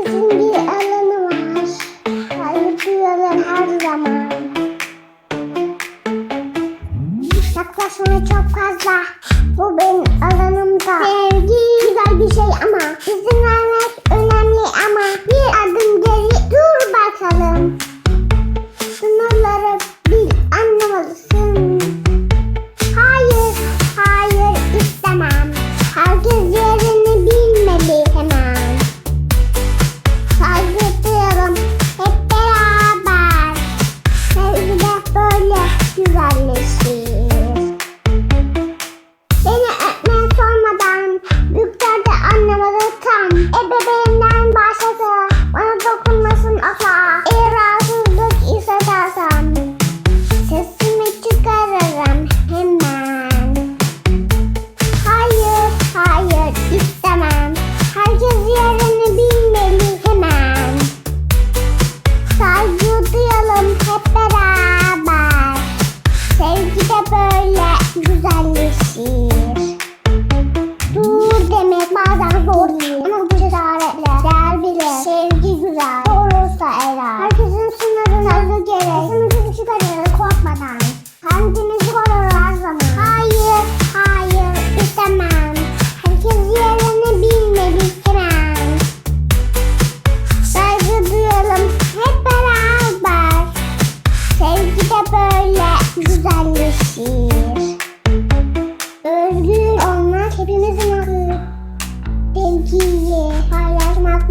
Herkesin bir alanı var. Kaybediyorlar her zaman. Yaklaşma çok fazla.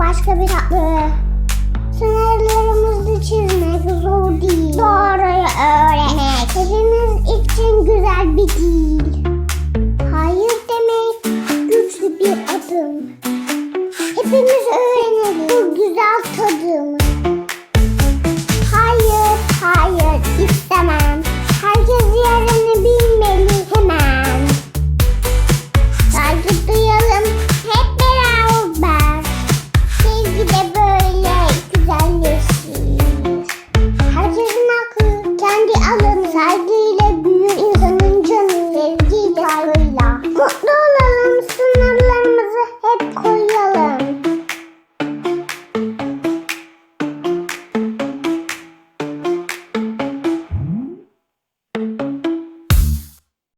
başka bir tatlı. Ee. Sınırlarımızı çizmek zor değil. Doğruyu öğrenmek. Hepimiz için güzel bir dil. Hayır demek güçlü bir adım. Hepimiz öğrenelim bu güzel tadımı.